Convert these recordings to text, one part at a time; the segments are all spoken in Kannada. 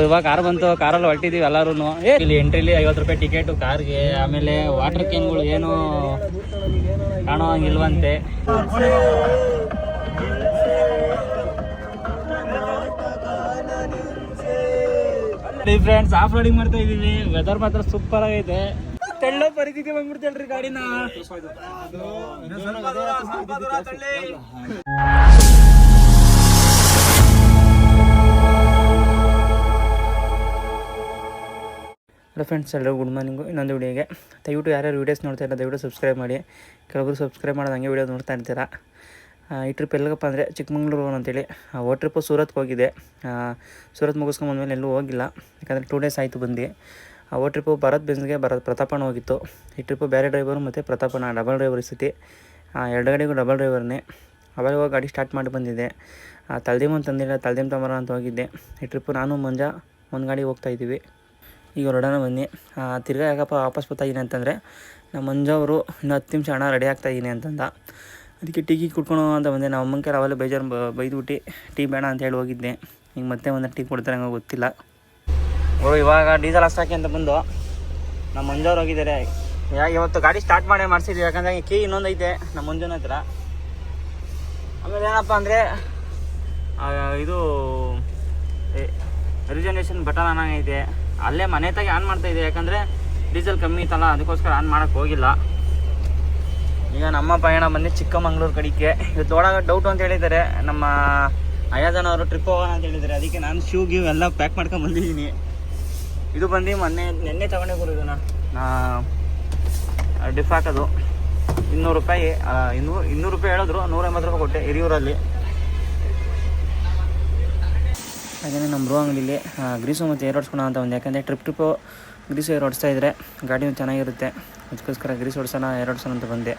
ಇವಾಗ ಕಾರ್ ಬಂತು ಕಾರಲ್ಲಿ ಹೊರಟಿದೀವಿ ಎಲ್ಲರೂ ಇಲ್ಲಿ ಎಂಟ್ರಿಲಿ ಐವತ್ತು ರೂಪಾಯಿ ಟಿಕೆಟ್ ಕಾರ್ಗೆ ಆಮೇಲೆ ವಾಟರ್ ಕ್ಯಾನ್ಗಳು ಏನು ಕಾಣೋ ಹಂಗಿಲ್ವಂತೆ ಫ್ರೆಂಡ್ಸ್ ಆಫ್ ರೋಡಿಂಗ್ ಮಾಡ್ತಾ ಇದೀವಿ ವೆದರ್ ಮಾತ್ರ ಸೂಪರ್ ಆಗೈತೆ ತೆಳ್ಳೋ ಪರಿಸ್ಥಿತಿ ಬಂದ್ಬಿಡ್ತೇಳ್ರಿ ಗಾಡಿನ ಹಲೋ ಫ್ರೆಂಡ್ಸ್ ಎಲ್ಲರೂ ಗುಡ್ ಮಾರ್ನಿಂಗು ಇನ್ನೊಂದು ವಿಡಿಯೋಗೆ ದಯವಿಟ್ಟು ಯಾರ್ಯಾರು ವೀಡಿಯೋಸ್ ನೋಡ್ತಾ ಇಲ್ಲ ದಯವಿಟ್ಟು ಸಬ್ಸ್ಕ್ರೈಬ್ ಮಾಡಿ. ಕೆಲವರು ಸಬ್ಸ್ಕ್ರೈಬ್ ಮಾಡೋದಂಗೆ ವೀಡಿಯೋ ನೋಡ್ತಾ ಇರ್ತೀರಾ? ಈ ಟ್ರಿಪ್ ಎಲ್ಲಿಗಪ್ಪ ಅಂದರೆ ಚಿಕ್ಕಮಂಗ್ಳೂರು ಅಂತೇಳಿ. ಓ ಟ್ರಿಪ್ಪು ಸೂರತ್ಗೆ ಹೋಗಿದೆ ಆ, ಸೂರತ್ ಮುಗಿಸ್ಕೊಂಬಂದ್ಮೇಲೆ ಎಲ್ಲೂ ಹೋಗಿಲ್ಲ. ಯಾಕಂದರೆ ಟೂ ಡೇಸ್ ಆಯಿತು ಬಂದು ಆ ಓ ಟ್ರಿಪ್ಪು ಭರತ್ ಬೆನ್ಸ್ಗೆ ಭರತ್ ಪ್ರತಾಪಣ್ಣ ಹೋಗಿತ್ತು. ಈ ಟ್ರಿಪ್ಪು ಬೇರೆ ಡ್ರೈವರು ಮತ್ತು ಪ್ರತಾಪಣ್ಣ ಡಬಲ್ ಡ್ರೈವರ್ ಸತಿ. ಎರಡು ಗಾಡಿಗೂ ಡಬಲ್ ಡ್ರೈವರ್ನೇ ಅವಾಗ ಹೋಗಿ ಗಾಡಿ ಸ್ಟಾರ್ಟ್ ಮಾಡಿ ಬಂದಿದ್ದೆ. ತಲ್ದೇಮ್ ಅಂತ ತಂದಿಲ್ಲ ತಲ್ದೇಮ್ ತಮರ ಅಂತ ಹೋಗಿದ್ದೆ. ಈ ಟ್ರಿಪ್ಪು ನಾನು ಮಂಜ ಒಂದು ಗಾಡಿ ಹೋಗ್ತಾ ಇದ್ದೀವಿ. ಈಗ ಹೊರಡೋಣ ಬನ್ನಿ. ತಿರ್ಗಾ ಯಾಕಪ್ಪ ವಾಪಸ್ ಬರ್ತಾಯಿದ್ದೀನಿ ಅಂತಂದರೆ ನಮ್ಮ ಮಂಜವರು ಇನ್ನು ಹತ್ತು ನಿಮಿಷ ಹಣ ರೆಡಿ ಆಗ್ತಾಯಿದ್ದೀನಿ ಅಂತಂದ. ಅದಕ್ಕೆ ಟೀ ಗೀ ಕುಡ್ಕೊಳೋ ಅಂತ ಬಂದೆ. ನಮ್ಮ ಅಮ್ಮನ ಕೈಲಿ ಅವೆಲ್ಲ ಬೇಜಾರು ಬೈದ್ಬಿಟ್ಟು ಟೀ ಬೇಡ ಅಂತ ಹೇಳಿ ಹೋಗಿದ್ದೆ. ಈಗ ಮತ್ತೆ ಒಂದು ಟೀ ಕೊಡ್ತಾರೆ ನಂಗೆ ಗೊತ್ತಿಲ್ಲ. ಓ ಇವಾಗ ಡೀಸೆಲ್ ಅಷ್ಟಾಕಿ ಅಂತ ಬಂದು ನಮ್ಮ ಮಂಜವ್ರು ಹೋಗಿದ್ದಾರೆ. ಯಾ, ಇವತ್ತು ಗಾಡಿ ಸ್ಟಾರ್ಟ್ ಮಾಡೇ ಮಾಡಿಸಿದ್ವಿ. ಯಾಕಂದರೆ ಕೀ ಇನ್ನೊಂದು ಐತೆ ನಮ್ಮ ಮಂಜುನ ಹತ್ರ. ಆಮೇಲೆ ಏನಪ್ಪ ಅಂದರೆ ಇದು ರಿಜರ್ವೇಷನ್ ಬಟನ್ ಅನ್ನೋಂಗೈತೆ ಆಗೈತೆ ಅಲ್ಲೇ ಮನೆ ತಾಗಿ ಆನ್ ಮಾಡ್ತಾ ಇದೆ ಯಾಕಂದರೆ ಡೀಸೆಲ್ ಕಮ್ಮಿ ಇತ್ತಲ್ಲ, ಅದಕ್ಕೋಸ್ಕರ ಆನ್ ಮಾಡೋಕ್ಕೆ ಹೋಗಿಲ್ಲ. ಈಗ ನಮ್ಮ ಪಯಣ ಬಂದು ಚಿಕ್ಕಮಂಗ್ಳೂರು ಕಡೆಗೆ. ಇವತ್ತು ಒಳಗೆ ಡೌಟ್ ಅಂತ ಹೇಳಿದ್ದಾರೆ. ನಮ್ಮ ಅಯಾಜನ್ ಅವರು ಟ್ರಿಪ್ ಹೋಗೋಣ ಅಂತ ಹೇಳಿದ್ದಾರೆ. ಅದಕ್ಕೆ ನಾನು ಶೂ ಗೀವ್ ಎಲ್ಲ ಪ್ಯಾಕ್ ಮಾಡ್ಕೊಂಡು ಬಂದಿದ್ದೀನಿ. ಇದು ಬಂದು ಮೊನ್ನೆ, ನೆನ್ನೆ ತಗೊಂಡೇ ನಾನು ನಾ ಡಿಫ್ ಹಾಕೋದು. ಇನ್ನೂರು ರೂಪಾಯಿ ಇನ್ನೂರು ಇನ್ನೂರು ರೂಪಾಯಿ ಹೇಳಿದ್ರು. ನೂರ ಎಂಬತ್ತು ರೂಪಾಯಿ ಕೊಟ್ಟೆ, ಹಿರಿಯೂರಲ್ಲಿ. ಹಾಗೆಯೇ ನಮ್ಮ ಬ್ರೋ ಅಂಗಡಿಲಿ ಗ್ರೀಸು ಮತ್ತು ಏರ್ ಹೊಡ್ಸ್ಕೊಳ ಅಂತ ಒಂದು ಯಾಕಂದರೆ ಟ್ರಿಪ್ ಟ್ರಿಪ್ಪು ಗ್ರೀಸು ಏರ್ ಹೊಡಿಸ್ತಾ ಇದ್ದರೆ ಗಾಡಿನೂ ಚೆನ್ನಾಗಿರುತ್ತೆ. ಅದಕ್ಕೋಸ್ಕರ ಗ್ರೀಸ್ ಹೊಡ್ಸೋಣ ಏರ್ ಹೊಡ್ಸೋಣ ಅಂತ ಬಂದೆ.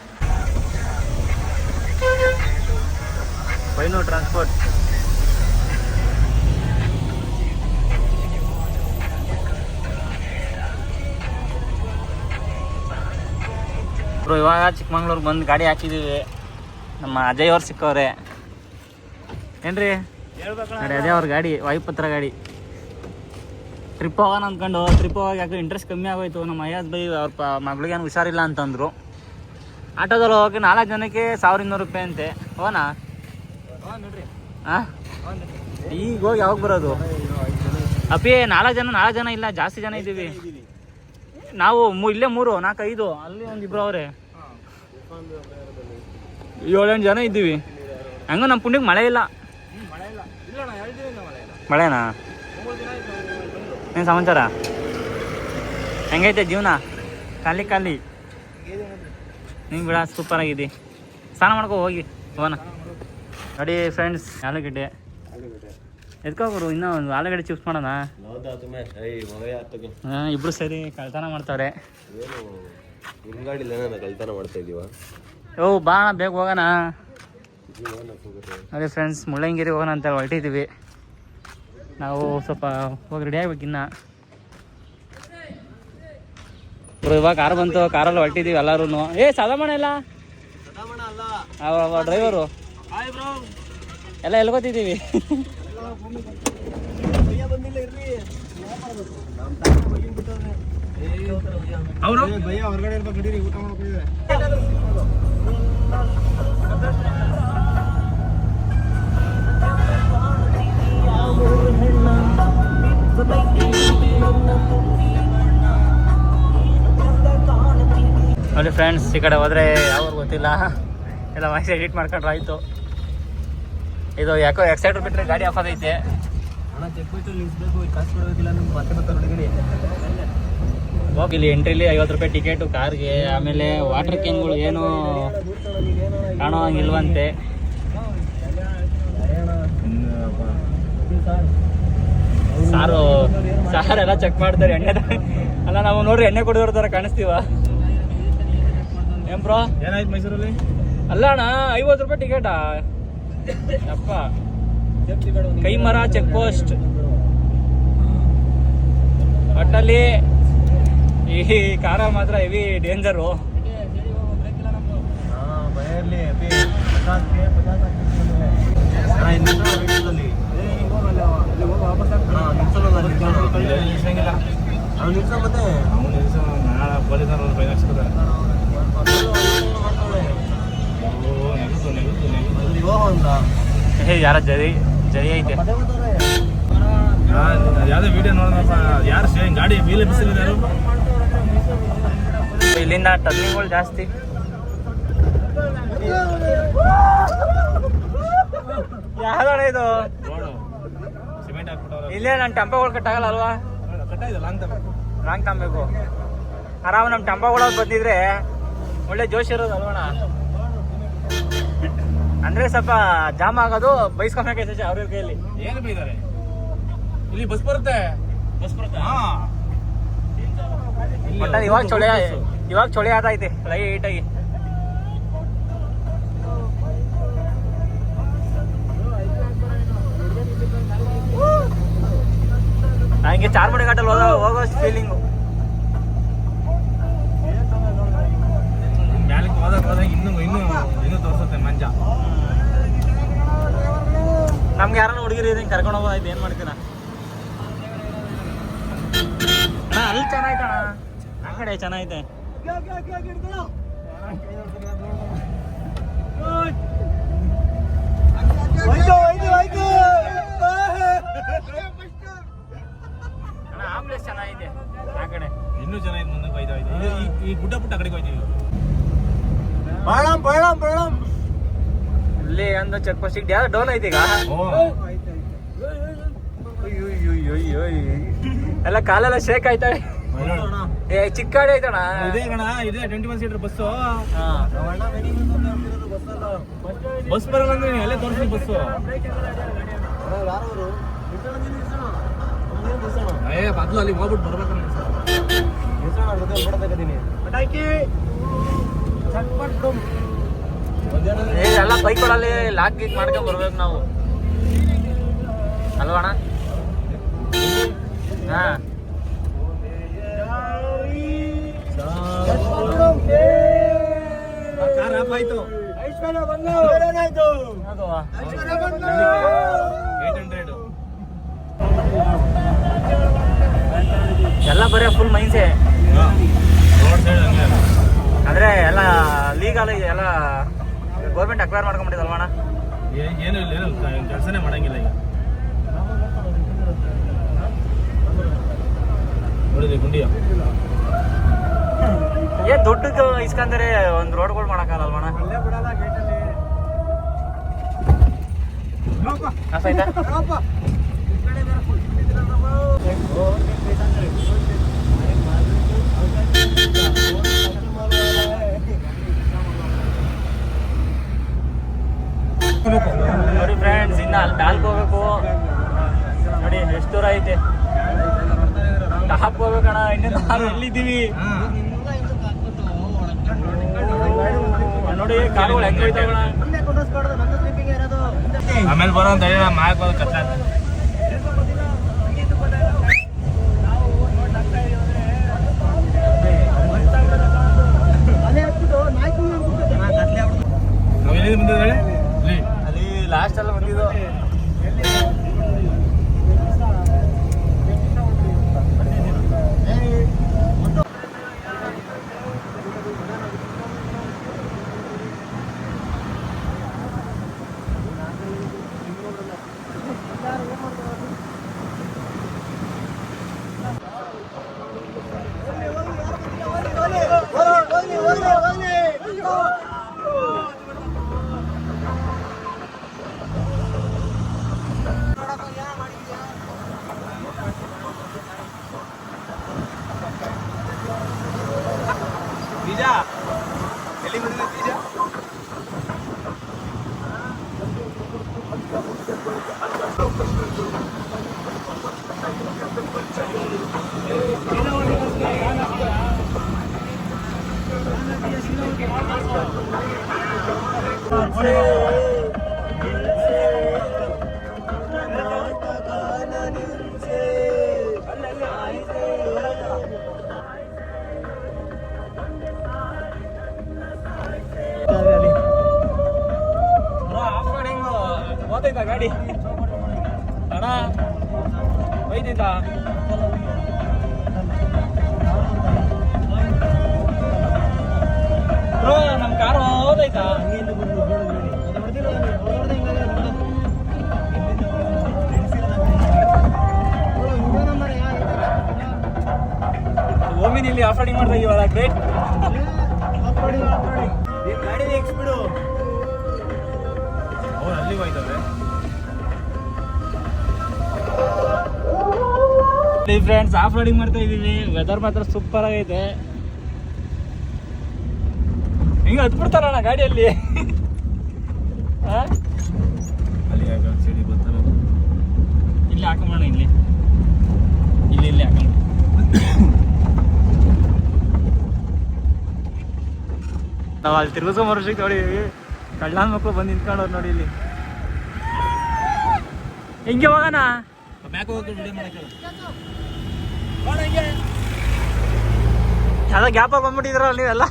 ಫೈನೋ ಟ್ರಾನ್ಸ್ಪೋರ್ಟ್ ಬ್ರೋ ಇವಾಗ ಚಿಕ್ಕಮಂಗ್ಳೂರಿಗೆ ಬಂದು ಗಾಡಿ ಹಾಕಿದ್ದೀವಿ ನಮ್ಮ ಅಜಯ್ ಅವ್ರು ಸಿಕ್ಕವ್ರೆ. ಏನ್ರಿ? ನೋಡಿ ಅದೇ ಅವ್ರ ಗಾಡಿ ವಾಯುಪತ್ರ ಗಾಡಿ. ಟ್ರಿಪ್ ಹೋಗೋಣ ಅಂದ್ಕೊಂಡು ಟ್ರಿಪ್ ಹೋಗಿ ಯಾಕೆ ಇಂಟ್ರೆಸ್ಟ್ ಕಮ್ಮಿ ಆಗೋಯ್ತು. ನಮ್ಮ ಅಯ್ಯಾಸ್ ಬೈ ಅವ್ರ ಪ ಮಗಳಿಗೆ ಏನು ಹುಷಾರಿಲ್ಲ ಅಂತಂದರು. ಆಟೋದಲ್ಲಿ ಹೋಗಿ ನಾಲ್ಕು ಜನಕ್ಕೆ ಸಾವಿರ ಇನ್ನೂರು ರೂಪಾಯಿ ಅಂತೆ. ಹೋನಾ ಹಾಂ ಈಗ ಹೋಗಿ ಯಾವಾಗ ಬರೋದು? ಅಪ್ಪಿ ನಾಲ್ಕು ಜನ ನಾಲ್ಕು ಜನ ಇಲ್ಲ ಜಾಸ್ತಿ ಜನ ಇದ್ದೀವಿ ನಾವು ಮೂ ಇಲ್ಲೇ ಮೂರು ನಾಲ್ಕು ಐದು. ಅಲ್ಲಿ ಒಂದು ಇಬ್ಬರು ಅವರೇ. ಏಳೆಂಟು ಜನ ಇದ್ದೀವಿ ಹಂಗ ನಮ್ಮ ಪುಣ್ಯಕ್ಕೆ ಮಳೆ ಇಲ್ಲ. ಮಳೆನಾ? ಏನು ಸಮಾಚಾರ? ಹೆಂಗೈತೆ ಜೀವನ? ಖಾಲಿ ಖಾಲಿ. ನಿಮ್ಗೆ ಬಿಡ ಸೂಪರ್ ಆಗಿದ್ದಿ. ಸ್ನಾನ ಮಾಡ್ಕೊ ಹೋಗಿ ಹೋಗೋಣ ನೋಡಿ ಫ್ರೆಂಡ್ಸ್ ಆಲೂಗಡ್ಡೆ. ಎತ್ಕೋಗ್ರು ಇನ್ನೂ ಒಂದು ಆಲೂಗಡ್ಡೆ ಚಿಪ್ಸ್ ಮಾಡೋಣ? ಹಾಂ, ಇಬ್ರು ಸೇರಿ ಕಳ್ತನ ಮಾಡ್ತಾವ್ರೆ ಕಳ್ತನ ಮಾಡ್ತಾ ಇದೀವ ಓ, ಬಾ ಬೇಗ ಹೋಗೋಣ. ಅದೇ ಫ್ರೆಂಡ್ಸ್ ಮುಳ್ಳಂಗಿರಿ ಹೋಗೋಣ ಅಂತ ಹೊರಟಿದ್ದೀವಿ ನಾವು ಸ್ವಲ್ಪ ಹೋಗಿ ರೆಡಿ ಆಗ್ಬೇಕು ಇನ್ನ. ಬ್ರೋ, ಇವಾಗ ಕಾರ್ ಬಂತು ಕಾರಲ್ಲಿ ಹೊರಟಿದ್ದೀವಿ ಎಲ್ಲರೂ ಏ ಸದಾಮಣ ಇಲ್ಲ ಡ್ರೈವರು ಎಲ್ಲ ಎಲ್ಗೋತಿದ್ದೀವಿ? ಅವರು? ಊಟ ಹೊರಗಡೆ ನೋಡಿ ಫ್ರೆಂಡ್ಸ್ ಈ ಕಡೆ ಹೋದ್ರೆ ಯಾವ ಗೊತ್ತಿಲ್ಲ. ಎಲ್ಲ ವಾಯ್ಸ್ ಎಡಿಟ್ ಮಾಡ್ಕೊಂಡ್ರೆ ಆಯ್ತು. ಇದು ಯಾಕೋ ಎಕ್ಸೈಟರ್ ಬಿಟ್ಟರೆ ಗಾಡಿ ಆಫ್ ಹುಡುಗಡಿ ಹೋಗಿ ಇಲ್ಲಿ ಎಂಟ್ರಿಲಿ ಐವತ್ತು ರೂಪಾಯಿ ಟಿಕೆಟು ಕಾರ್ಗೆ ಆಮೇಲೆ ವಾಟರ್ ಕ್ಯಾನ್ಗಳು ಏನು ಕಾಣೋ ಹಂಗಿಲ್ವಂತೆ. ಸಾರು ಸಾರು ಎಲ್ಲ ಚೆಕ್ ಮಾಡ್ತಾರೆ ಎಣ್ಣೆ ಅಲ್ಲ ನಾವು ನೋಡ್ರಿ ಎಣ್ಣೆ ಕುಡಿದವ್ರ ಥರ ಕಾಣಿಸ್ತೀವ. ಏನ್ ಬ್ರೋ ಏನಾಯ್ತು ಮೈಸೂರಲ್ಲಿ? ಅಲ್ಲ ಅಣ್ಣ ಐವತ್ತು ರೂಪಾಯಿ ಟಿಕೆಟಾ ಅಪ್ಪ ಕೈ ಮರ ಚೆಕ್ ಪೋಸ್ಟ್ ಒಟ್ಟಲ್ಲಿ ಈ ಕಾರ ಮಾತ್ರ ಹೆವಿ ಡೇಂಜರು ಇನ್ನೊಂದು ಇರಲಿ ಅವ್ನು ನಿಲ್ಸೋ ಮತ್ತೆ? ನಾಳೆ ಪೊಲೀಸರು ಫೈನ್ ಏ ಯಾರ ಜರಿ ಜರಿ ಐತೆ. ಯಾವುದೇ ವಿಡಿಯೋ ನೋಡೋಣಪ್ಪ ಯಾರು ಶೇರಿಂಗ್ ಗಾಡಿ ಬೀಲೆ ಬಿಸಿಲಿದ್ದಾರೆ ಇಲ್ಲಿಂದ ಟರ್ನಿಂಗ್ಗಳು ಜಾಸ್ತಿ. ಯಾವ್ದಣ ಇದು? ಇಲ್ಲೇ ನನ್ನ ಟೆಂಪೋಗಳು ಕಟ್ಟಾಗಲ್ಲ ಅಲ್ವಾ? ಲಾಂಗ್ ತಗೋಬೇಕು ಆರಾಮ ನಮ್ಮ ಟೆಂಪೋಗಳು ಬಂದಿದ್ರೆ ಒಳ್ಳೆ ಜೋಶ್ ಇರೋದು ಅಲ್ವಣ ಅಂದ್ರೆ ಸ್ವಲ್ಪ ಜಾಮ್ ಆಗೋದು ಬೈಸ್ಕೊಬೇಕೈತೆ ಅವ್ರ ಕೈಯಲ್ಲಿ. ಏನು ಬೈದಾರೆ? ಇಲ್ಲಿ ಬಸ್ ಬರುತ್ತೆ. ಬಸ್ ಬರುತ್ತೆ? ಇವಾಗ ಚಳಿ. ಇವಾಗ ಚಳಿ ಆದೈತೆ ಲೈಟ್ ಆಗಿ ಚಾರ್ಮಡಿ ಘಾಟಲ್ಲಿ ಹೋಗೋ ಹೋಗೋ ಫೀಲಿಂಗು ಮ್ಯಾಲಕ್ಕೆ ಹೋದಾಗ ಹೋದಾಗ ಇನ್ನೂ ಇನ್ನೂ ಇನ್ನೂ ತೋರಿಸುತ್ತೆ ಮಂಜ. ನಮ್ಗೆ ಯಾರನ್ನ ಹುಡುಗಿರಿ ಇದನ್ನ ಕರ್ಕೊಂಡು ಹೋಗೋದೈತೆ ಏನು ಮಾಡ್ತೀರಾ? ಅಲ್ಲಿ ಚೆನ್ನಾಯ್ತಣ್ಣ ಆ ಕಡೆ ಆ ಪ್ಲೇಸ್ ಚೆನ್ನಾಗಿದೆ. ಆ ಕಡೆ. ಇನ್ನೂ ಜನ ಇದು ಮುಂದೆ ಬೈತಾ ಇದೆ. ಈ- ಈ ಗುಡ್ಡ ಪುಟ್ಟ ಕಡೆಗೆ ಹೋಯ್ತೀವಿ ಬಾಳಂ ಬಾಳಂ ಬಾಳಂ. ಇಲ್ಲಿ ಅಂದ ಚೆಕ್ ಪೋಸ್ಟ್ ಯಾವ್ದು ಡೋಲ್ ಐತೆ ಈಗ. ಎಲ್ಲ ಕಾಲೆಲ್ಲ ಶೇಕ್ ಆಯ್ತಾಳೆ ಏ ಚಿಕ್ಕ ಗಾಡಿ ಐತಣ ಇದೇ ಕಣ ಇದೇ ಟ್ವೆಂಟಿ ಒನ್ ಸೀಟರ್ ಬಸ್ಸು ಹಾ. ಬಸ್ ಬರಲ್ಲ ಅಂದ್ರೆ ಅಲ್ಲೇ ತೋರಿಸ್ತೀನಿ ಬಸ್ಸು ಏ ಬದ್ಲು ಅಲ್ಲಿ ಹೋಗ್ಬಿಟ್ಟು ಬರ್ಬೇಕು ಏ ಎಲ್ಲ ಬೈಕ್ಗಳಲ್ಲಿ ಲಾಕ್ ಗೀಕ್ ಮಾಡ್ಕೊಂಡು ಬರ್ಬೇಕು ನಾವು. ಅಲ್ವಣ ಹಾ. ಆಯ್ತು. ಅದು ಏಟ್ ಹಂಡ್ರೆಡ್. ಎಲ್ಲ ಬರೀ ಫುಲ್ ಮೈನ್ಸೆ ಅಂದ್ರೆ ಎಲ್ಲ ಲೀಗಲ್ ಎಲ್ಲ ಗೌರ್ಮೆಂಟ್ ಅಕ್ವೈರ್ ಮಾಡ್ಕೊಂಡ್ಬಿಟ್ಟಿದಲ್ವಣ ಅಣ್ಣ? ಏನು ಇಲ್ಲ ಏನು ಕೆಲಸನೇ ಮಾಡಂಗಿಲ್ಲ ಈಗ. ನೋಡಿದ್ರಿ ಗುಂಡಿಯ? ಏ ದೊಡ್ಡ ಇಸ್ಕಂದ್ರೆ ಒಂದ್ ರೋಡ್ಗಳು ಮಾಡಕ್ಕಾಗಲ್ವಣ ಆಯ್ತಾ? ನೋಡಿ ಫ್ರೆಂಡ್ಸ್ ಇನ್ನ ಅಲ್ಲಿ ಟಾಲ್ಕ್ ಹೋಗ್ಬೇಕು. ನೋಡಿ ಎಷ್ಟು ದೂರ ಐತೆ. ಟಾಪ್ ಹೋಗ್ಬೇಕಣ ಇನ್ನೇನು ನಾವು ಎಲ್ಲಿದ್ದೀವಿ? ನೋಡಿ ಕಾರುಗಳು ಹೆಂಗ್ ಹೋಯ್ತಾವಣ ಆಮೇಲೆ ಬರೋ ಅಂತ ಹೇಳಿ ಮಾಯಕ್ ಹೋದ ಕತ್ಲ ಎಲ್ಲಿಂದ ಇಲ್ಲಿ ಅಲ್ಲಿ ಲಾಸ್ಟ್ ಎಲ್ಲ ಬಂದಿದ್ದು. ಐತೈತಾ ಬ್ರೋ ನಮ್ಮ ಕಾರು ಹೋದೈತಾ? ಓಮಿನಿ ಇಲ್ಲಿ ಆಫ್ ರೈಡಿಂಗ್ ಮಾಡ್ತಾ ಇದೀವಲ್ಲ ಗ್ರೇಟ್ ಅವ್ರು ಅಲ್ಲಿ ಹೋಯ್ತವ್ರೆ. ಫ್ರೆಂಡ್ಸ್ ಆಫ್ ರೋಡಿಂಗ್ ಮಾಡ್ತಾ ಇದೀವಿ ವೆದರ್ ಮಾತ್ರ ಸೂಪರ್ ಆಗೈತೆ. ಹಿಂಗ ಹತ್ಬಿಡ್ತಾರಣ್ಣ ಗಾಡಿಯಲ್ಲಿ? ಇಲ್ಲಿ ಹಾಕೋಣ ಇಲ್ಲಿ. ಇಲ್ಲಿ ಇಲ್ಲಿ ಹಾಕೋಣ ನಾವು ಅಲ್ಲಿ ತಿರ್ಗಿಸೋ ವರ್ಷಕ್ಕೆ ನೋಡಿ ಕಳ್ಳನ ಮಕ್ಕಳು ಬಂದು ನಿಂತ್ಕೊಂಡವ್ರು ನೋಡಿ ಇಲ್ಲಿ. ಹಿಂಗೆ ಹೋಗೋಣ? ಯಾವ್ದೋ ಗ್ಯಾಪ್ ಬಂದ್ಬಿಟ್ಟಿದ್ರಲ್ಲ ನೀವೆಲ್ಲ?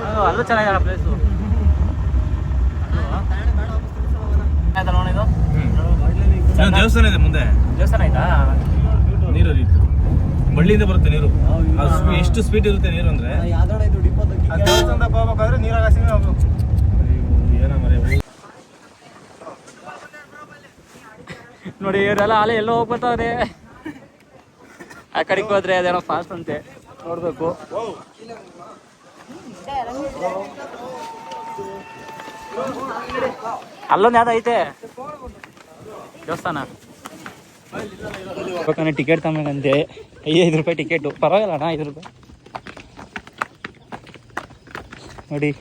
ಅದು ಅಲ್ಲೂ ಚೆನ್ನಾಗಿದೆ ಪ್ಲೇಸು ದೇವಸ್ಥಾನ ಇದೆ ಮುಂದೆ. ದೇವಸ್ಥಾನ ಆಯ್ತಾ? ಬಳ್ಳಿಯಿಂದ ಬರುತ್ತೆ ನೀರು. ಎಷ್ಟು ಸ್ಪೀಡ್ ಇರುತ್ತೆ ನೀರು ಅಂದ್ರೆ? ಏನೋ ಮರೆ ನೋಡಿ ಇವರೆಲ್ಲ ಅಲೆ ಎಲ್ಲೋ ಹೋಗ್ಬರ್ತಾವ್ರೆ ಆ ಕಡೆಗೆ ಹೋದ್ರೆ ಅದೇನೋ ಫಾಸ್ಟ್ ಅಂತೆ. ನೋಡ್ಬೇಕು. ಅಲ್ಲೊಂದು ಯಾವ್ದು ಐತೆ. ದೇವಸ್ಥಾನ. ಟಿಕೆಟ್ ತಗೊಂಡಂತೆ ಐದು ರೂಪಾಯಿ ಟಿಕೆಟು. ಪರವಾಗಿಲ್ಲ ಅಣ್ಣ ಐದು ರೂಪಾಯಿ. ನೋಡಿ.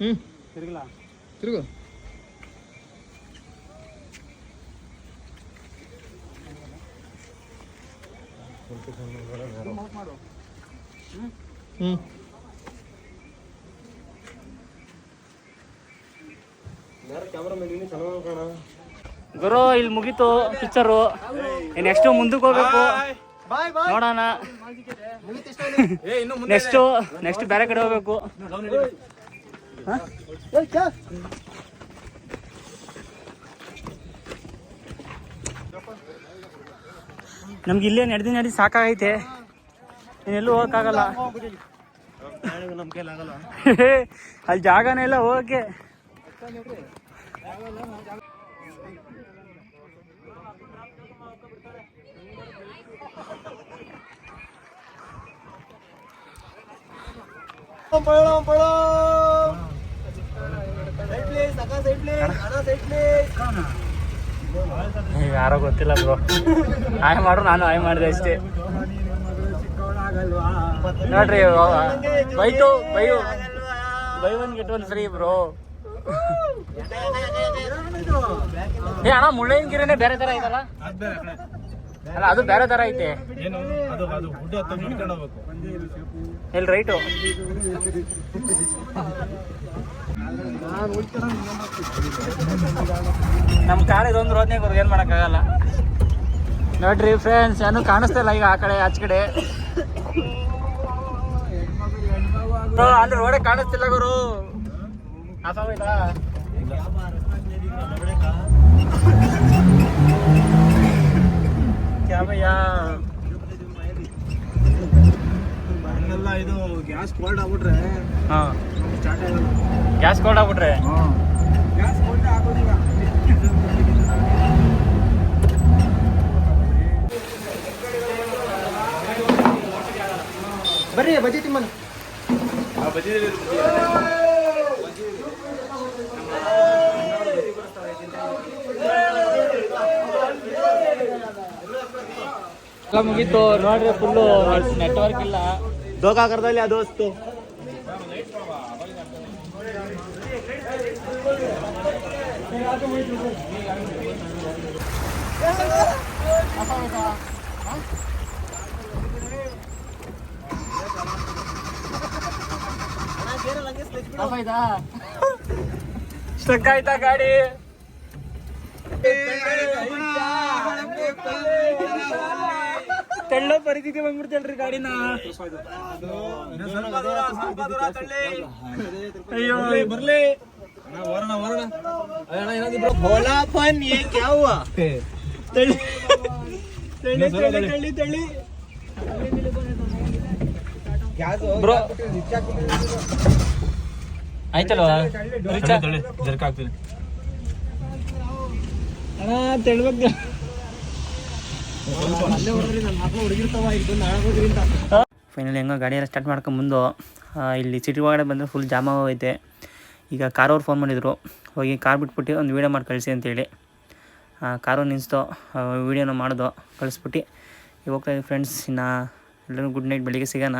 ம். இருக்குங்களா இருக்கு ಗುರು ಇಲ್ಲಿ ಮುಗೀತು ಪಿಕ್ಚರು ನೆಕ್ಸ್ಟ್ ಮುಂದಕ್ಕೆ ಹೋಗ್ಬೇಕು? ನೋಡೋಣ. ನೆಕ್ಸ್ಟ್ ನೆಕ್ಸ್ಟ್ ಬೇರೆ ಕಡೆ ಹೋಗ್ಬೇಕು. ನಮ್ಗೆ ಇಲ್ಲೇ ನಡೆದು ನಡೆದು ಸಾಕಾಗೈತೆ. ನೀನೆಲ್ಲೂ ಹೋಗಕ್ಕಾಗಲ್ಲ. ಅಲ್ಲಿ ಜಾಗನೇ ಇಲ್ಲ ಹೋಗಕ್ಕೆ. ಈಗ ಯಾರೋ ಗೊತ್ತಿಲ್ಲ ಬ್ರೋ ಆಯ್ ಮಾಡ್ರು ನಾನು ಆಯ್ ಮಾಡಿದೆ ಅಷ್ಟೇ. ನೋಡ್ರಿ ಬೈತು bye bye one get one free bro ಏ ಅಣ್ಣ ಮುಳ್ಳಯ್ಯನಗಿರಿನೇ ಬೇರೆ ತರ ಇದಲ್ಲ? ಅದ್ ಬೇರೆ ಕಡೆ. ಅಲ್ಲ ಅದು ಬೇರೆ ತರ ಐತೆ ಎಲ್ಲಿ ರೈಟು? ನಮ್ಮ ಕಾರ್ ಇದೊಂದು ರೋದ್ನೆ ಗುರು ಏನು ಮಾಡೋಕ್ಕಾಗಲ್ಲ. ನೋಡ್ರಿ ಫ್ರೆಂಡ್ಸ್ ಏನು ಕಾಣಿಸ್ತಾ ಇಲ್ಲ ಈಗ ಆ ಕಡೆ, ಆಚೆ ಕಡೆ. ಅಲ್ಲಿ ರೋಡೇ ಕಾಣಿಸ್ತಿಲ್ಲ ಗುರು. ಕ್ಯಾಮಯ್ಯ. ಇದು ಗ್ಯಾಸ್ ಕೋಲ್ಡ್ ಆಗ್ಬಿಟ್ರೆ ಹಾಂ. ಸ್ಟಾರ್ಟ್ ಆಗಲ್ಲ. ಗ್ಯಾಸ್ ಕೋಲ್ಡ್ ಆಗ್ಬಿಟ್ರೆ? ಗ್ಯಾಸ್ ಕೋಲ್ಡ್ ಆಗೋದಿಲ್ಲ. ಬರ್ರಿ ಬಜ್ಜಿ ತಿಮ್ಮನ ಮುಗೀತು ನೋಡ್ರಿ ಫುಲ್ಲು ನೆಟ್ವರ್ಕ್ ಇಲ್ಲ ದೋಖಾ ಕರ್ದಲ್ಲಿ ಆ ದೋಸ್ತು ಸ್ಟಕ್ ಆಯ್ತಾ ಗಾಡಿ ತೆಳ್ಳೋ ಪರಿಸ್ಥಿತಿ ಬಂದ್ಬಿಡ್ತೇಳ್ರಿ ಗಾಡಿನ. ಅಯ್ಯೋ ಬರ್ಲಿ. ತಳ್ಳಿ ತಳ್ಳಿ ತಳ್ಳಿ ತಳ್ಳಿ. ಬ್ರೋ ಆಯ್ತಲ್ವಾ ಜರ್ಕ್ ಅಣ್ಣ ತೆಳ್ಬೇಕು ಅಲ್ಲೇ ಹೊರಡ್ರಿ ನನ್ನ ಮಕ್ಳು ಹುಡುಗಿರ್ತಾವ ಇಲ್ಲಿ ಬಂದು ಹಾಳಾಗೋದ್ರಿಂದ ಫೈನಲಿ ಹೆಂಗೋ ಗಾಡಿ ಸ್ಟಾರ್ಟ್ ಮಾಡ್ಕೊಂಬಂದು ಮುಂದೆ ಇಲ್ಲಿ ಸಿಟಿ ಒಳಗಡೆ ಬಂದರೆ ಫುಲ್ ಜಾಮ ಹೋಗೈತೆ ಈಗ ಕಾರವ್ರು ಫೋನ್ ಮಾಡಿದರು, ಹೋಗಿ ಕಾರ್ ಬಿಟ್ಬಿಟ್ಟು ಒಂದು ವೀಡಿಯೋ ಮಾಡಿ ಕಳಿಸಿ ಅಂತೇಳಿ. ಕಾರು ನಿಲ್ಲಿಸ್ತು ವೀಡಿಯೋನ ಮಾಡಿದೋ, ಕಳಿಸ್ಬಿಟ್ಟು. ಇವಾಗ ಫ್ರೆಂಡ್ಸ್ ಇನ್ನು ಎಲ್ಲರೂ ಗುಡ್ ನೈಟ್ ಬೆಳಿಗ್ಗೆ ಸಿಗೋಣ.